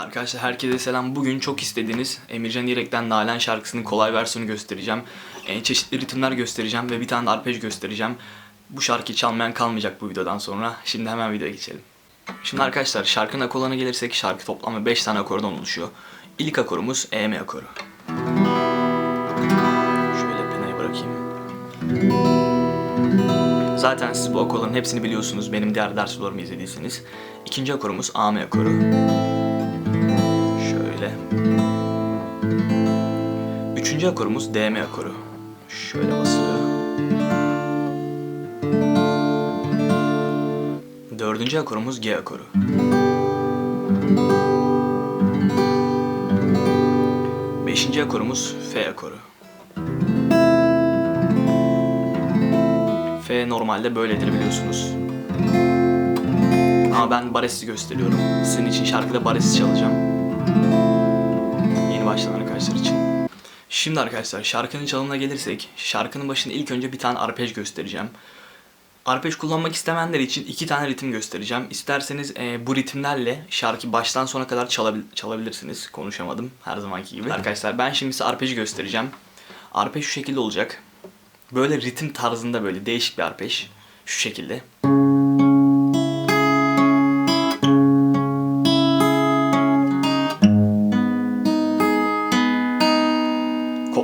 Arkadaşlar herkese selam. Bugün çok istediğiniz Emircan İrek'ten Nalan şarkısının kolay versiyonu göstereceğim. E, çeşitli ritimler göstereceğim ve bir tane de arpej göstereceğim. Bu şarkıyı çalmayan kalmayacak bu videodan sonra. Şimdi hemen videoya geçelim. Şimdi arkadaşlar şarkının akorlarına gelirsek şarkı toplamda 5 tane akordan oluşuyor. İlk akorumuz EM akoru. Şöyle penayı bırakayım. Zaten siz bu akorların hepsini biliyorsunuz benim diğer ders izlediyseniz. İkinci akorumuz AM akoru. Üçüncü akorumuz DM akoru. Şöyle basılıyor. Dördüncü akorumuz G akoru. Beşinci akorumuz F akoru. F normalde böyledir biliyorsunuz. Ama ben baresi gösteriyorum. Sizin için şarkıda baresi çalacağım. Yeni başlayan arkadaşlar için. Şimdi arkadaşlar şarkının çalımına gelirsek, şarkının başında ilk önce bir tane arpej göstereceğim. Arpej kullanmak istemeyenler için iki tane ritim göstereceğim. İsterseniz e, bu ritimlerle şarkı baştan sona kadar çalabil- çalabilirsiniz. Konuşamadım her zamanki gibi. Arkadaşlar ben şimdi size arpeji göstereceğim. Arpej şu şekilde olacak. Böyle ritim tarzında böyle değişik bir arpej. Şu şekilde.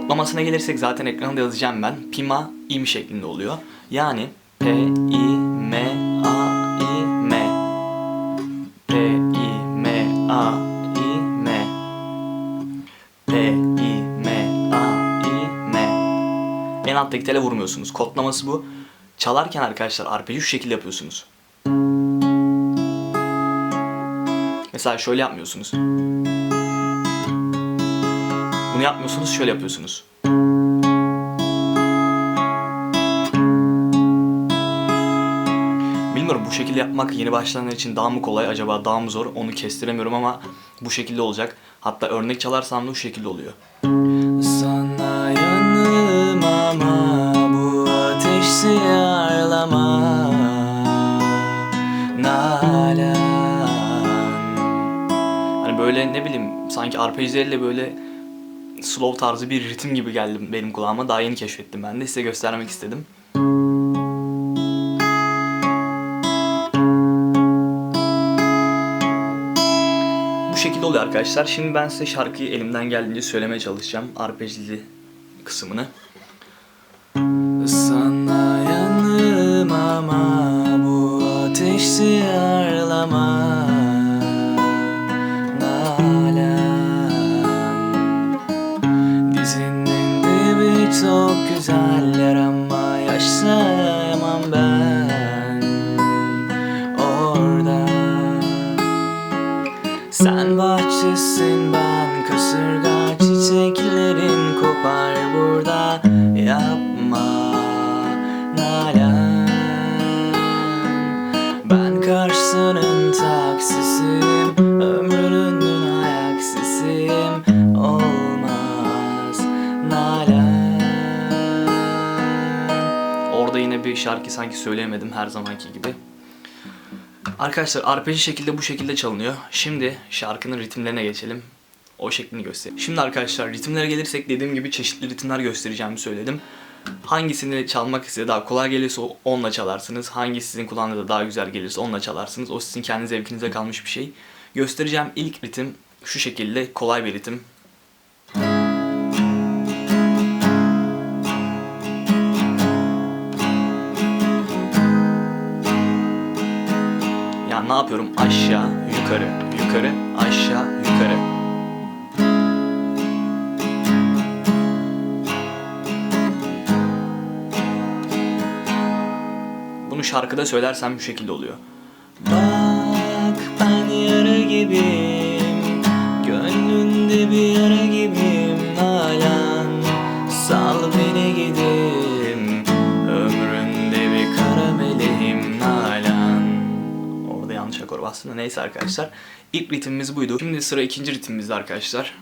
Kodlamasına gelirsek zaten ekranda yazacağım ben. Pima im şeklinde oluyor. Yani P I M A I M P I M A I M P I M A I M En alttaki tele vurmuyorsunuz. Kodlaması bu. Çalarken arkadaşlar arpeji şu şekilde yapıyorsunuz. Mesela şöyle yapmıyorsunuz. Bunu yapmıyorsunuz, şöyle yapıyorsunuz. Bilmiyorum bu şekilde yapmak yeni başlayanlar için daha mı kolay acaba daha mı zor onu kestiremiyorum ama bu şekilde olacak. Hatta örnek çalarsam da şu şekilde oluyor. Sana yanım ama bu ateşi yarlama Nalan Hani böyle ne bileyim sanki arpejleriyle böyle slow tarzı bir ritim gibi geldi benim kulağıma. Daha yeni keşfettim ben de size göstermek istedim. Bu şekilde oluyor arkadaşlar. Şimdi ben size şarkıyı elimden geldiğince söylemeye çalışacağım. Arpejli kısmını. Sana yanım ama bu ateşi yarlama çok güzeller ama bir şarkı sanki söyleyemedim her zamanki gibi. Arkadaşlar arpeji şekilde bu şekilde çalınıyor. Şimdi şarkının ritimlerine geçelim. O şeklini göstereyim. Şimdi arkadaşlar ritimlere gelirsek dediğim gibi çeşitli ritimler göstereceğimi söyledim. Hangisini çalmak size daha kolay gelirse onunla çalarsınız. Hangisi sizin kulağınıza daha güzel gelirse onunla çalarsınız. O sizin kendi zevkinize kalmış bir şey. Göstereceğim ilk ritim şu şekilde kolay bir ritim. Ya ne yapıyorum? Aşağı, yukarı, yukarı, aşağı, yukarı. Bunu şarkıda söylersem bu şekilde oluyor. Bak ben yara gibiyim Gönlünde bir yara gibiyim Nalan Sal beni gidim yanlış akor bastım da neyse arkadaşlar. İlk ritimimiz buydu. Şimdi sıra ikinci ritimimizde arkadaşlar.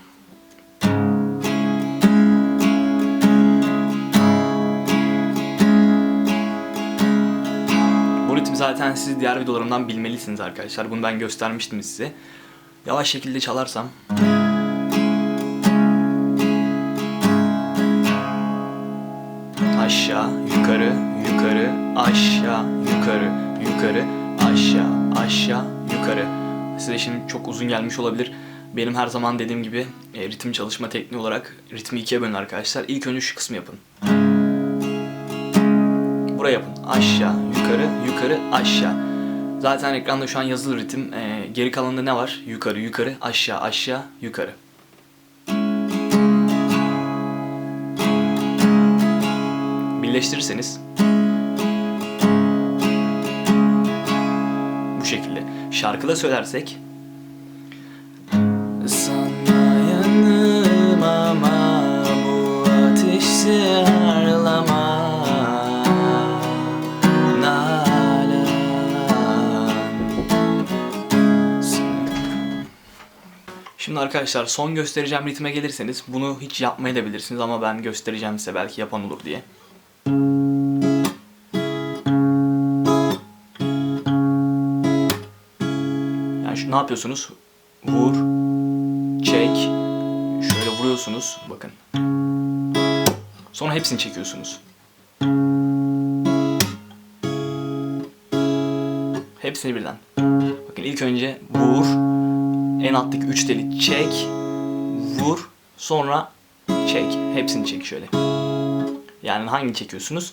Bu ritim zaten siz diğer videolarımdan bilmelisiniz arkadaşlar. Bunu ben göstermiştim size. Yavaş şekilde çalarsam aşağı, yukarı, yukarı, aşağı, yukarı, yukarı, aşağı, aşağı, yukarı. Size şimdi çok uzun gelmiş olabilir. Benim her zaman dediğim gibi e, ritim çalışma tekniği olarak ritmi ikiye bölün arkadaşlar. İlk önce şu kısmı yapın. Buraya yapın. Aşağı, yukarı, yukarı, aşağı. Zaten ekranda şu an yazılı ritim. E, geri kalanında ne var? Yukarı, yukarı, aşağı, aşağı, yukarı. Birleştirirseniz Şarkıda söylersek. Sana yanım ama bu ateşi harlama. Şimdi arkadaşlar son göstereceğim ritme gelirseniz bunu hiç yapmaya da bilirsiniz ama ben göstereceğim size belki yapan olur diye. Ne yapıyorsunuz? Vur, çek, şöyle vuruyorsunuz. Bakın. Sonra hepsini çekiyorsunuz. Hepsini birden. Bakın ilk önce vur, en alttaki üç teli çek, vur, sonra çek. Hepsini çek şöyle. Yani hangi çekiyorsunuz?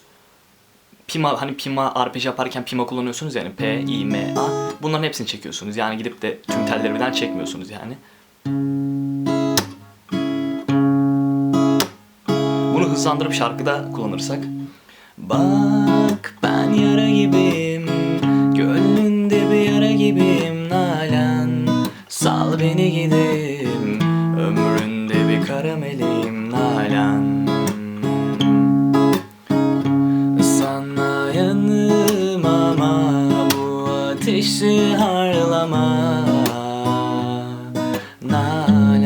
Pima hani Pima arpej yaparken Pima kullanıyorsunuz yani P I M A. Bunların hepsini çekiyorsunuz. Yani gidip de tüm telleri birden çekmiyorsunuz yani. Bunu hızlandırıp şarkıda kullanırsak Bak ben yara gibiyim Gönlünde bir yara gibiyim Nalan Sal beni gideyim harlama Nalan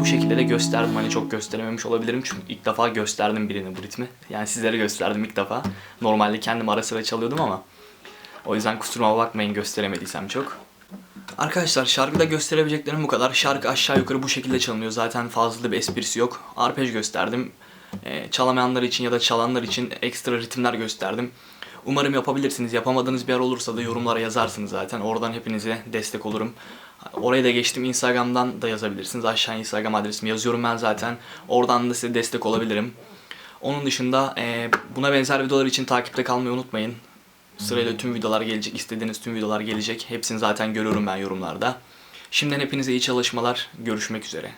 Bu şekilde de gösterdim hani çok gösterememiş olabilirim çünkü ilk defa gösterdim birini bu ritmi. Yani sizlere gösterdim ilk defa. Normalde kendim ara sıra çalıyordum ama o yüzden kusuruma bakmayın gösteremediysem çok. Arkadaşlar şarkıda gösterebileceklerim bu kadar. Şarkı aşağı yukarı bu şekilde çalınıyor. Zaten fazla bir esprisi yok. Arpej gösterdim. Ee, çalamayanlar için ya da çalanlar için ekstra ritimler gösterdim. Umarım yapabilirsiniz. Yapamadığınız bir yer olursa da yorumlara yazarsınız zaten. Oradan hepinize destek olurum. Oraya da geçtim. Instagram'dan da yazabilirsiniz. Aşağı Instagram adresimi yazıyorum ben zaten. Oradan da size destek olabilirim. Onun dışında e, buna benzer videolar için takipte kalmayı unutmayın. Sırayla tüm videolar gelecek. istediğiniz tüm videolar gelecek. Hepsini zaten görüyorum ben yorumlarda. Şimdiden hepinize iyi çalışmalar. Görüşmek üzere.